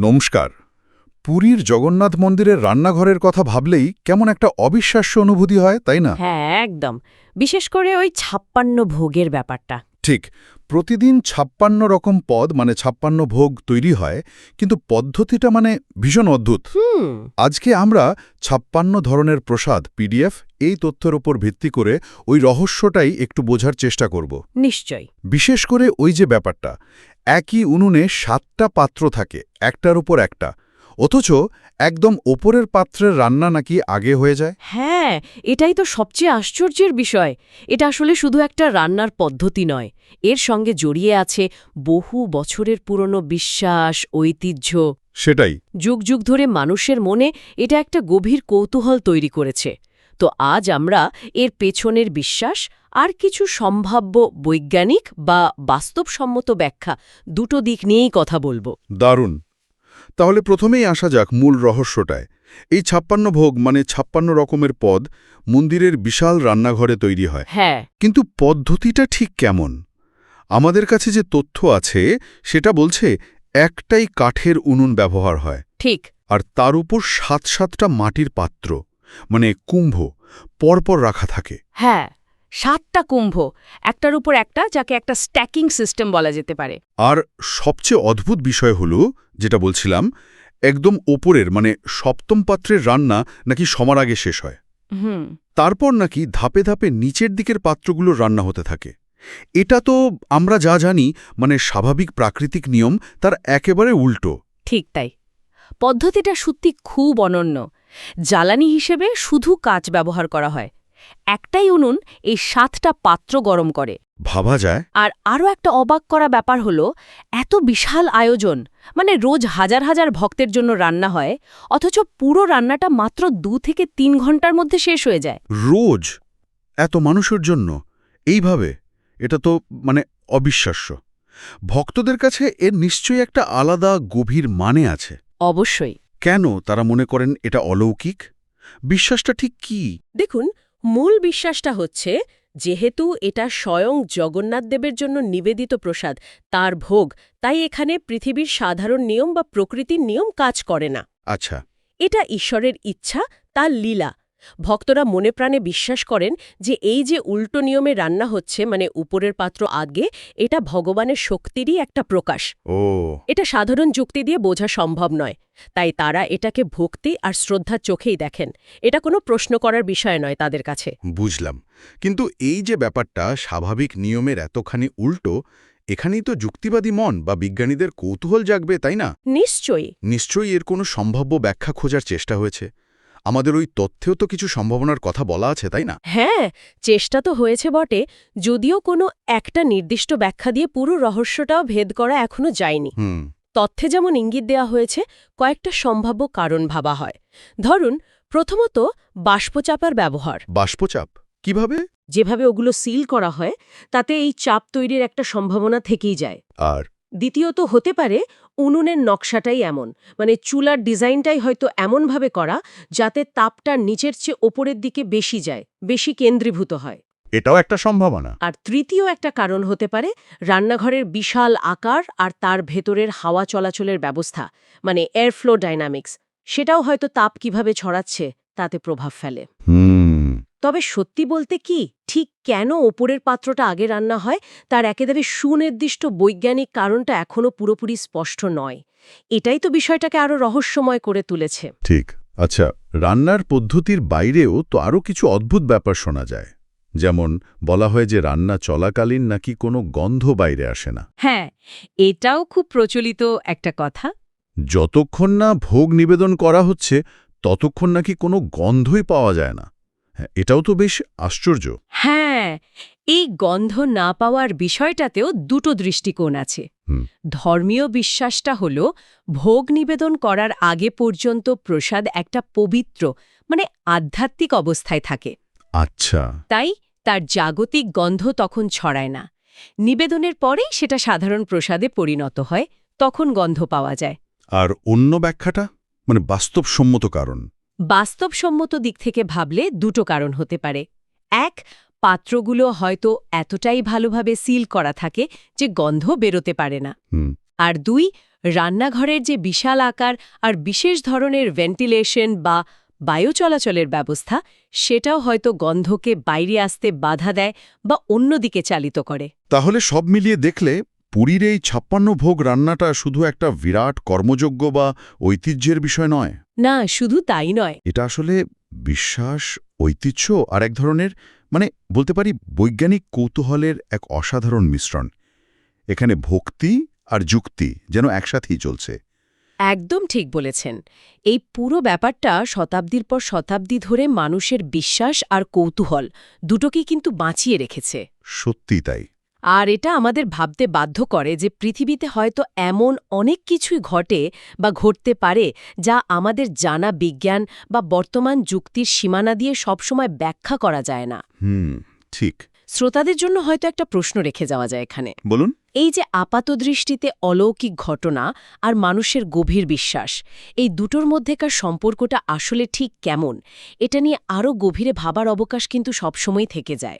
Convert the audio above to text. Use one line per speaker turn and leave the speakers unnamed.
নমস্কার। পুরীর জগন্নাথ মন্দিরের রান্নাঘরের কথা ভাবলেই কেমন একটা অবিশ্বাস্য অনুভূতি হয় তাই না?
হ্যাঁ একদম। বিশেষ করে ওই ছাপ্পান্ন ভোগের ব্যাপারটা।
ঠিক প্রতিদিন ছাপ্পান্ন রকম পদ মানে ছাপ্পান্ন ভোগ তৈরি হয় কিন্তু পদ্ধতিটা মানে ভীষণ অদ্ভুত। আজকে আমরা ছাপ্পান্ন ধরনের প্রসাদ পিডিএফ এই তথ্যের ওপর ভিত্তি করে ওই রহস্যটাই একটু বোঝার চেষ্টা করব।
নিশ্চয়ই।
বিশেষ করে ওই যে ব্যাপারটা একই উনুনে সাতটা পাত্র থাকে একটার উপর একটা। অথচ একদম ওপরের পাত্রের রান্না নাকি আগে হয়ে যায়?
হ্যাঁ এটাই তো সবচেয়ে আশ্চর্যের বিষয়। এটা আসলে শুধু একটা রান্নার পদ্ধতি নয়। এর সঙ্গে জড়িয়ে আছে বহু বছরের পুরনো বিশ্বাস ঐতিহ্য।
সেটাই।
যুগ যুগ ধরে মানুষের মনে এটা একটা গভীর কৌতূহল তৈরি করেছে। তো আজ আমরা এর পেছনের বিশ্বাস আর কিছু সম্ভাব্য বৈজ্ঞানিক বা বাস্তবসম্মত ব্যাখ্যা দুটো দিক নিয়েই কথা বলব।
দারুণ। তাহলে প্রথমেই আসা যাক মূল রহস্যটায়। এই ছাপ্পান্ন ভোগ মানে ছাপ্পান্ন রকমের পদ মন্দিরের বিশাল রান্নাঘরে তৈরি হয়।
হ্যাঁ।
কিন্তু পদ্ধতিটা ঠিক কেমন? আমাদের কাছে যে তথ্য আছে সেটা বলছে একটাই কাঠের উনুন ব্যবহার হয়।
ঠিক।
আর তার উপর সাত সাতটা মাটির পাত্র মানে কুম্ভ পরপর রাখা থাকে।
হ্যাঁ। সাতটা কুম্ভ একটার উপর একটা যাকে একটা স্ট্যাকিং সিস্টেম বলা যেতে পারে।
আর সবচেয়ে অদ্ভুত বিষয় হল যেটা বলছিলাম একদম ওপরের মানে সপ্তম পাত্রের রান্না নাকি সমার আগে শেষ হয়।
হুম।
তারপর নাকি ধাপে ধাপে নিচের দিকের পাত্রগুলো রান্না হতে থাকে। এটা তো আমরা যা জানি মানে স্বাভাবিক প্রাকৃতিক নিয়ম তার একেবারে উল্টো।
ঠিক তাই। পদ্ধতিটা সত্যি খুব অনন্য। জ্বালানি হিসেবে শুধু কাচ ব্যবহার করা হয়। একটাই উনুন এই সাতটা পাত্র গরম করে।
ভাবা যায়।
আর আরও একটা অবাক করা ব্যাপার হলো এত বিশাল আয়োজন মানে রোজ হাজার হাজার ভক্তের জন্য রান্না হয় অথচ পুরো রান্নাটা মাত্র দু থেকে তিন ঘণ্টার মধ্যে শেষ হয়ে যায়।
রোজ? এত মানুষের জন্য? এইভাবে? এটা তো মানে অবিশ্বাস্য। ভক্তদের কাছে এর নিশ্চয়ই একটা আলাদা গভীর মানে আছে।
অবশ্যই।
কেন তারা মনে করেন এটা অলৌকিক? বিশ্বাসটা ঠিক কি?
দেখুন মূল বিশ্বাসটা হচ্ছে যেহেতু এটা স্বয়ং জগন্নাথদেবের জন্য নিবেদিত প্রসাদ তার ভোগ তাই এখানে পৃথিবীর সাধারণ নিয়ম বা প্রকৃতির নিয়ম কাজ করে না।
আচ্ছা।
এটা ঈশ্বরের ইচ্ছা তার লীলা ভক্তরা মনে প্রাণে বিশ্বাস করেন যে এই যে উল্টো নিয়মে রান্না হচ্ছে মানে উপরের পাত্র আগে এটা ভগবানের শক্তিরই একটা প্রকাশ।
ও।
এটা সাধারণ যুক্তি দিয়ে বোঝা সম্ভব নয়। তাই তারা এটাকে ভক্তি আর শ্রদ্ধার চোখেই দেখেন। এটা কোনো প্রশ্ন করার বিষয় নয় তাদের কাছে।
বুঝলাম। কিন্তু এই যে ব্যাপারটা স্বাভাবিক নিয়মের এতখানি উল্টো এখানেই তো যুক্তিবাদী মন বা বিজ্ঞানীদের কৌতূহল জাগবে তাই না?
নিশ্চয়ই।
নিশ্চয়ই এর কোনো সম্ভাব্য ব্যাখ্যা খোঁজার চেষ্টা হয়েছে। আমাদের ওই তথ্যেও তো কিছু সম্ভাবনার কথা বলা আছে তাই না?
হ্যাঁ চেষ্টা তো হয়েছে বটে যদিও কোনো একটা নির্দিষ্ট ব্যাখ্যা দিয়ে পুরো রহস্যটাও ভেদ করা এখনও যায়নি। তথ্যে যেমন ইঙ্গিত দেওয়া হয়েছে কয়েকটা সম্ভাব্য কারণ ভাবা হয়। ধরুন প্রথমত বাষ্পচাপার ব্যবহার।
বাষ্পচাপ? কীভাবে?
যেভাবে ওগুলো সিল করা হয় তাতে এই চাপ তৈরির একটা সম্ভাবনা থেকেই যায়।
আর
দ্বিতীয়ত হতে পারে উনুনের নকশাটাই এমন মানে চুলার ডিজাইনটাই হয়তো এমনভাবে করা যাতে তাপটা নিচের চেয়ে ওপরের দিকে বেশি যায় বেশি কেন্দ্রীভূত হয়।
এটাও একটা সম্ভাবনা।
আর তৃতীয় একটা কারণ হতে পারে রান্নাঘরের বিশাল আকার আর তার ভেতরের হাওয়া চলাচলের ব্যবস্থা মানে এয়ারফ্লো ডাইনামিক্স সেটাও হয়তো তাপ কীভাবে ছড়াচ্ছে তাতে প্রভাব ফেলে।
হুম।
তবে সত্যি বলতে কি ঠিক কেন ওপরের পাত্রটা আগে রান্না হয় তার একেবারে সুনির্দিষ্ট বৈজ্ঞানিক কারণটা এখনও পুরোপুরি স্পষ্ট নয়। এটাই তো বিষয়টাকে আরও রহস্যময় করে তুলেছে।
ঠিক। আচ্ছা রান্নার পদ্ধতির বাইরেও তো আরও কিছু অদ্ভুত ব্যাপার শোনা যায়। যেমন বলা হয় যে রান্না চলাকালীন নাকি কোনো গন্ধ বাইরে আসে না।
হ্যাঁ এটাও খুব প্রচলিত একটা কথা।
যতক্ষণ না ভোগ নিবেদন করা হচ্ছে ততক্ষণ নাকি কোনো গন্ধই পাওয়া যায় না। এটাও তো বেশ আশ্চর্য।
হ্যাঁ এই গন্ধ না পাওয়ার বিষয়টাতেও দুটো দৃষ্টিকোণ আছে। ধর্মীয় বিশ্বাসটা হল ভোগ নিবেদন করার আগে পর্যন্ত প্রসাদ একটা পবিত্র মানে আধ্যাত্মিক অবস্থায় থাকে।
আচ্ছা।
তাই তার জাগতিক গন্ধ তখন ছড়ায় না। নিবেদনের পরেই সেটা সাধারণ প্রসাদে পরিণত হয় তখন গন্ধ পাওয়া যায়।
আর অন্য ব্যাখ্যাটা? মানে বাস্তবসম্মত কারণ।
বাস্তবসম্মত দিক থেকে ভাবলে দুটো কারণ হতে পারে। এক পাত্রগুলো হয়তো এতটাই ভালোভাবে সিল করা থাকে যে গন্ধ বেরোতে পারে না। আর দুই রান্নাঘরের যে বিশাল আকার আর বিশেষ ধরনের ভেন্টিলেশন বা বায়ু চলাচলের ব্যবস্থা সেটাও হয়তো গন্ধকে বাইরে আসতে বাধা দেয় বা অন্যদিকে চালিত করে।
তাহলে সব মিলিয়ে দেখলে পুরীর এই ছাপ্পান্ন ভোগ রান্নাটা শুধু একটা বিরাট কর্মযোগ্য বা ঐতিহ্যের বিষয় নয়।
না শুধু তাই নয়।
এটা আসলে বিশ্বাস ঐতিহ্য আর এক ধরনের মানে বলতে পারি বৈজ্ঞানিক কৌতূহলের এক অসাধারণ মিশ্রণ। এখানে ভক্তি আর যুক্তি যেন একসাথেই চলছে।
একদম ঠিক বলেছেন। এই পুরো ব্যাপারটা শতাব্দীর পর শতাব্দী ধরে মানুষের বিশ্বাস আর কৌতূহল দুটোকেই কিন্তু বাঁচিয়ে রেখেছে।
সত্যি তাই।
আর এটা আমাদের ভাবতে বাধ্য করে যে পৃথিবীতে হয়তো এমন অনেক কিছুই ঘটে বা ঘটতে পারে যা আমাদের জানা বিজ্ঞান বা বর্তমান যুক্তির সীমানা দিয়ে সবসময় ব্যাখ্যা করা যায় না।
হুম ঠিক।
শ্রোতাদের জন্য হয়তো একটা প্রশ্ন রেখে যাওয়া যায় এখানে।
বলুন।
এই যে আপাতদৃষ্টিতে অলৌকিক ঘটনা আর মানুষের গভীর বিশ্বাস এই দুটোর মধ্যেকার সম্পর্কটা আসলে ঠিক কেমন? এটা নিয়ে আরও গভীরে ভাবার অবকাশ কিন্তু সবসময় থেকে যায়।